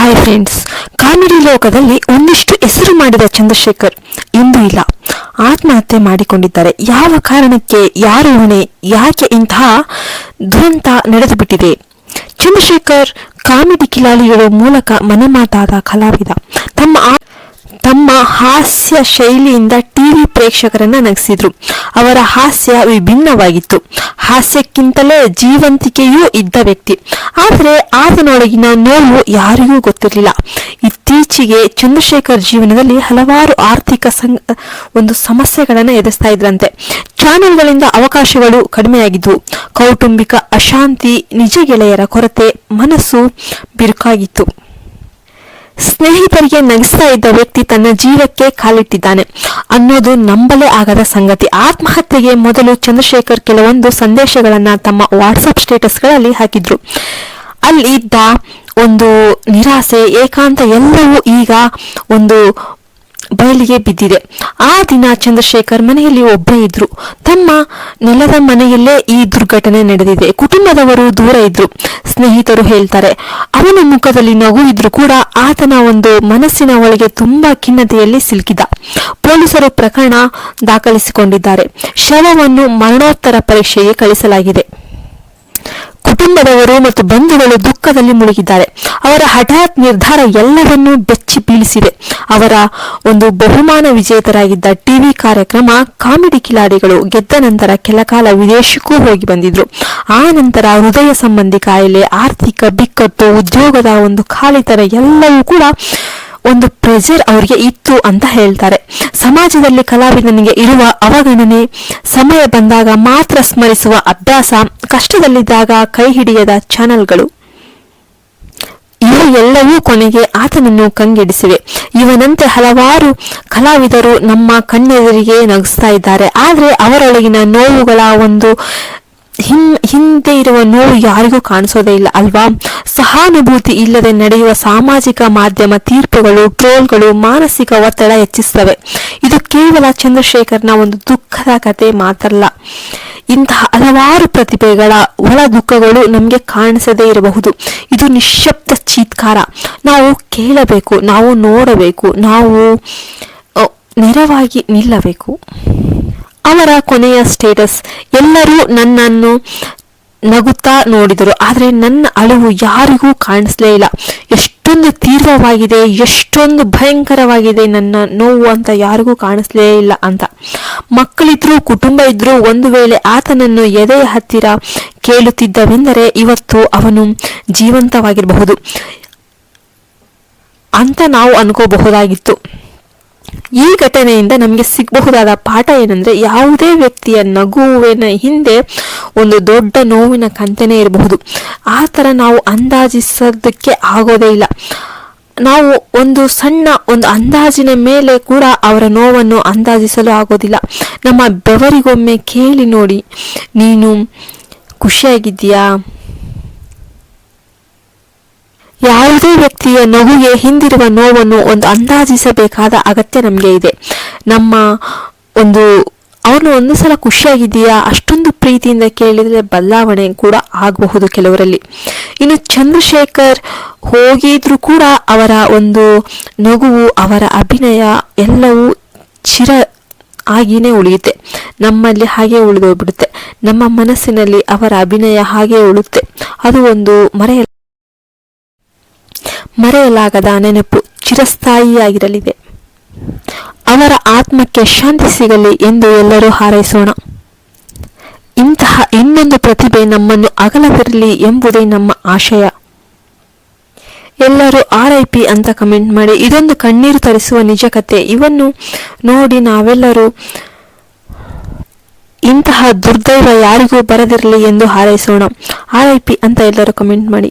Hi friends comedy ಲೋಕದಲ್ಲಿ ಒಂದಿಷ್ಟು ಹೆಸರು ಮಾಡಿದ ಚಂದ್ರಶೇಖರ್ ಇಂದು ಇಲ್ಲ. ಆತ್ಮಹತ್ಯೆ ಮಾಡಿಕೊಂಡಿದ್ದಾರೆ. ಯಾವ ಕಾರಣಕ್ಕೆ, ಯಾರು ಹೊಣೆ, ಯಾಕೆ ಇಂತಹ ದುರಂತ ನಡೆದು ಬಿಟ್ಟಿದೆ ಚಂದ್ರಶೇಖರ್ ಕಾಮಿಡಿ ಕಿಲಾಡಿಗಳ ಮೂಲಕ ಮನೆಮಾತಾದ ಕಲಾವಿದ. ತಮ್ಮ ತಮ್ಮ ಹಾಸ್ಯ ಶೈಲಿಯಿಂದ ಪ್ರೇಕ್ಷಕರನ್ನ ನಗಿಸಿದ್ರು. ಅವರ ಹಾಸ್ಯ ವಿಭಿನ್ನವಾಗಿತ್ತು. ಹಾಸ್ಯಕ್ಕಿಂತಲೇ ಜೀವಂತಿಕೆಯೂ ಇದ್ದ ವ್ಯಕ್ತಿ. ಆದರೆ ಆತನೊಳಗಿನ ನೋವು ಯಾರಿಗೂ ಗೊತ್ತಿರಲಿಲ್ಲ. ಇತ್ತೀಚೆಗೆ ಚಂದ್ರಶೇಖರ್ ಜೀವನದಲ್ಲಿ ಹಲವಾರು ಆರ್ಥಿಕ ಸಂ ಒಂದು ಸಮಸ್ಯೆಗಳನ್ನು ಎದುರಿಸ್ತಾ ಇದ್ರಂತೆ. ಚಾನೆಲ್ಗಳಿಂದ ಅವಕಾಶಗಳು ಕಡಿಮೆಯಾಗಿದ್ವು. ಕೌಟುಂಬಿಕ ಅಶಾಂತಿ ನಿಜ ಗೆಳೆಯರ ಕೊರತೆ ಮನಸ್ಸು ಬಿರುಕಾಗಿತ್ತು. ಸ್ನೇಹಿತರಿಗೆ ನಗಿಸ್ತಾ ಇದ್ದ ವ್ಯಕ್ತಿ ತನ್ನ ಜೀವಕ್ಕೆ ಕಾಲಿಟ್ಟಿದ್ದಾನೆ. ಅನ್ನೋದು ನಂಬಲೇ ಆಗದ ಸಂಗತಿ. ಆತ್ಮಹತ್ಯೆಗೆ ಮೊದಲು ಚಂದ್ರಶೇಖರ್ ಕೆಲವೊಂದು ಸಂದೇಶಗಳನ್ನ ತಮ್ಮ ವಾಟ್ಸಪ್ ಸ್ಟೇಟಸ್ಗಳಲ್ಲಿ ಹಾಕಿದ್ರು. ಅಲ್ಲಿ ಇದ್ದ ಒಂದು ನಿರಾಸೆ, ಏಕಾಂತ ಎಲ್ಲವೂ ಈಗ ಒಂದು ಬಯಲಿಗೆ ಬಿದ್ದಿದೆ. ಆ ದಿನ ಚಂದ್ರಶೇಖರ್ ಮನೆಯಲ್ಲಿ ಒಬ್ಬರೇ ಇದ್ರು. ತಮ್ಮ ನೆಲದ ಮನೆಯಲ್ಲೇ ಈ ದುರ್ಘಟನೆ ನಡೆದಿದೆ. ಕುಟುಂಬದವರು ದೂರ ಇದ್ರು. ಸ್ನೇಹಿತರು ಹೇಳ್ತಾರೆ, ಅವನ ಮುಖದಲ್ಲಿ ನಗು ಇದ್ರು ಕೂಡ ಆತನ ಒಂದು ಮನಸ್ಸಿನ ಒಳಗೆ ತುಂಬಾ ಖಿನ್ನತೆಯಲ್ಲಿ ಸಿಲುಕಿದ. ಪೊಲೀಸರು ಪ್ರಕರಣ ದಾಖಲಿಸಿಕೊಂಡಿದ್ದಾರೆ. ಶವವನ್ನು ಮರಣೋತ್ತರ ಪರೀಕ್ಷೆಗೆ ಕಳಿಸಲಾಗಿದೆ. ಕುಟುಂಬದವರು ಮತ್ತು ಬಂಧುಗಳು ದುಃಖದಲ್ಲಿ ಮುಳುಗಿದ್ದಾರೆ. ಅವರ ಹಠಾತ್ ನಿರ್ಧಾರ ಎಲ್ಲವನ್ನೂ ಬೆಚ್ಚಿ ಬೀಳಿಸಿದೆ. ಅವರ ಒಂದು ಬಹುಮಾನ ವಿಜೇತರಾಗಿದ್ದ ಟಿವಿ ಕಾರ್ಯಕ್ರಮ ಕಾಮಿಡಿ ಕಿಲಾಡಿಗಳು ಗೆದ್ದ ನಂತರ ಕೆಲ ಕಾಲ ವಿದೇಶಕ್ಕೂ ಹೋಗಿ ಬಂದಿದ್ರು. ಆ ನಂತರ ಹೃದಯ ಸಂಬಂಧಿ ಕಾಯಿಲೆ, ಆರ್ಥಿಕ ಬಿಕ್ಕಟ್ಟು, ಉದ್ಯೋಗದ ಒಂದು ಖಾಲಿತರ ಎಲ್ಲವೂ ಕೂಡ ಒಂದು ಪ್ರೆಷರ್ ಅವರಿಗೆ ಇತ್ತು ಅಂತ ಹೇಳ್ತಾರೆ. ಸಮಾಜದಲ್ಲಿ ಕಲಾವಿದನಿಗೆ ಇರುವ ಅವಗಣನೆ, ಸಮಯ ಬಂದಾಗ ಮಾತ್ರ ಸ್ಮರಿಸುವ ಅಭ್ಯಾಸ, ಕಷ್ಟದಲ್ಲಿದ್ದಾಗ ಕೈ ಹಿಡಿಯದ ಚಾನೆಲ್ಗಳು. ಇವು ಎಲ್ಲವೂ ಕೊನೆಗೆ ಆತನನ್ನು ಕಂಗೆಡಿಸಿವೆ. ಇವನಂತೆ ಹಲವಾರು ಕಲಾವಿದರು ನಮ್ಮ ಕಣ್ಣೆದುರಿಗೆ ನಗಿಸ್ತಾ ಇದ್ದಾರೆ. ಆದರೆ ಅವರೊಳಗಿನ ನೋವುಗಳ ಒಂದು ಹಿನ್, ಹಿಂದೆ ಇರುವ ನೋವು ಯಾರಿಗೂ ಕಾಣಿಸೋದೇ ಇಲ್ಲ ಅಲ್ವಾ? ಸಹಾನುಭೂತಿ ಇಲ್ಲದೆ ನಡೆಯುವ ಸಾಮಾಜಿಕ ಮಾಧ್ಯಮ ತೀರ್ಪುಗಳು, ಟ್ರೋಲ್ಗಳು ಮಾನಸಿಕ ಒತ್ತಡ ಹೆಚ್ಚಿಸ್ತವೆ. ಇದು ಕೇವಲ ಚಂದ್ರಶೇಖರ್ನ ಒಂದು ದುಃಖದ ಕತೆ ಮಾತ್ರಲ್ಲ. ಇಂತಹ ಹಲವಾರು ಪ್ರತಿಭೆಗಳ ಒಳ ದುಃಖಗಳು ನಮಗೆ ಕಾಣಿಸದೇ ಇರಬಹುದು. ಇದು ನಿಶ್ಶಬ್ದ ಚೀತ್ಕಾರ. ನಾವು ಕೇಳಬೇಕು, ನಾವು ನೋಡಬೇಕು, ನಾವು ನೆರವಾಗಿ ನಿಲ್ಲಬೇಕು. ಅವರ ಕೊನೆಯ ಸ್ಟೇಟಸ್ ಎಲ್ಲರೂ ನನ್ನನ್ನು ನಗುತ್ತಾ ನೋಡಿದರು. ಆದರೆ ನನ್ನ ಅಳುವು ಯಾರಿಗೂ ಕಾಣಿಸ್ಲೇ ಇಲ್ಲ. ಎಷ್ಟೊಂದು ತೀವ್ರವಾಗಿದೆ, ಎಷ್ಟೊಂದು ಭಯಂಕರವಾಗಿದೆ, ನನ್ನ ನೋವು ಅಂತ ಯಾರಿಗೂ ಕಾಣಿಸ್ಲೇ ಇಲ್ಲ ಅಂತ. ಮಕ್ಕಳಿದ್ರು, ಕುಟುಂಬ ಇದ್ರು, ಒಂದು ವೇಳೆ ಆತನನ್ನು ಎದೆಯ ಹತ್ತಿರ ಕೇಳುತ್ತಿದ್ದವೆಂದರೆ ಇವತ್ತು ಅವನು ಜೀವಂತವಾಗಿರಬಹುದು ಅಂತ ನಾವು ಅನ್ಕೋಬಹುದಾಗಿತ್ತು. ಈ ಘಟನೆಯಿಂದ ನಮಗೆ ಸಿಗಬಹುದಾದ ಪಾಠ ಏನಂದ್ರೆ ಯಾವುದೇ ವ್ಯಕ್ತಿಯ ನಗುವಿನ ಹಿಂದೆ ಒಂದು ದೊಡ್ಡ ನೋವಿನ ಕಂತೆನೇ ಇರಬಹುದು. ಆ ಥರ ನಾವು ಅಂದಾಜಿಸೋದಕ್ಕೆ ಆಗೋದೇ ಇಲ್ಲ. ನಾವು ಒಂದು ಸಣ್ಣ ಒಂದು ಅಂದಾಜಿನ ಮೇಲೆ ಕೂಡ ಅವರ ನೋವನ್ನು ಅಂದಾಜಿಸಲು ಆಗೋದಿಲ್ಲ. ನಮ್ಮ ಬೆವರಿಗೊಮ್ಮೆ ಕೇಳಿ ನೋಡಿ, ನೀನು ಖುಷಿಯಾಗಿದ್ದೀಯಾ? ಯಾವುದೇ ವ್ಯಕ್ತಿಯ ನಗುಗೆ ಹಿಂದಿರುವ ನೋವನ್ನು ಒಂದು ಅಂದಾಜಿಸಬೇಕಾದ ಅಗತ್ಯ ನಮಗೆ ಇದೆ. ನಮ್ಮ ಒಂದು, ಅವನು ಒಂದು ಸಲ ಖುಷಿಯಾಗಿದೆಯಾ ಅಷ್ಟೊಂದು ಪ್ರೀತಿಯಿಂದ ಕೇಳಿದರೆ ಬದಲಾವಣೆ ಕೂಡ ಆಗಬಹುದು ಕೆಲವರಲ್ಲಿ. ಇನ್ನು ಚಂದ್ರಶೇಖರ್ ಹೋಗಿದ್ರು ಕೂಡ ಅವರ ಒಂದು ನಗುವು, ಅವರ ಅಭಿನಯ ಎಲ್ಲವೂ ಚಿರ ಆಗಿಯೇ ಉಳಿಯುತ್ತೆ. ನಮ್ಮಲ್ಲಿ ಹಾಗೆ ಉಳಿದೋಗ್ಬಿಡುತ್ತೆ. ನಮ್ಮ ಮನಸ್ಸಿನಲ್ಲಿ ಅವರ ಅಭಿನಯ ಹಾಗೆ ಉಳುತ್ತೆ. ಅದು ಒಂದು ಮರೆಯ ಮರೆಯಲಾಗದ ನೆನಪು ಚಿರಸ್ಥಾಯಿಯಾಗಿರಲಿದೆ. ಅವರ ಆತ್ಮಕ್ಕೆ ಶಾಂತಿ ಸಿಗಲಿ ಎಂದು ಎಲ್ಲರೂ ಹಾರೈಸೋಣ. ಇಂತಹ ಇನ್ನೊಂದು ಪ್ರತಿಭೆ ನಮ್ಮನ್ನು ಅಗಲದಿರಲಿ ಎಂಬುದೇ ನಮ್ಮ ಆಶಯ. ಎಲ್ಲರೂ ಆರ್ ಐ ಪಿ ಅಂತ ಕಮೆಂಟ್ ಮಾಡಿ, ಇದೊಂದು ಕಣ್ಣೀರು ತರಿಸುವ ನಿಜ ಕತೆ. ಇವನ್ನು ನೋಡಿ ನಾವೆಲ್ಲರೂ ಇಂತಹ ದುರ್ದೈವ ಯಾರಿಗೂ ಬರದಿರಲಿ ಎಂದು ಹಾರೈಸೋಣ. ಆರ್ ಐ ಪಿ ಅಂತ ಎಲ್ಲರೂ ಕಮೆಂಟ್ ಮಾಡಿ.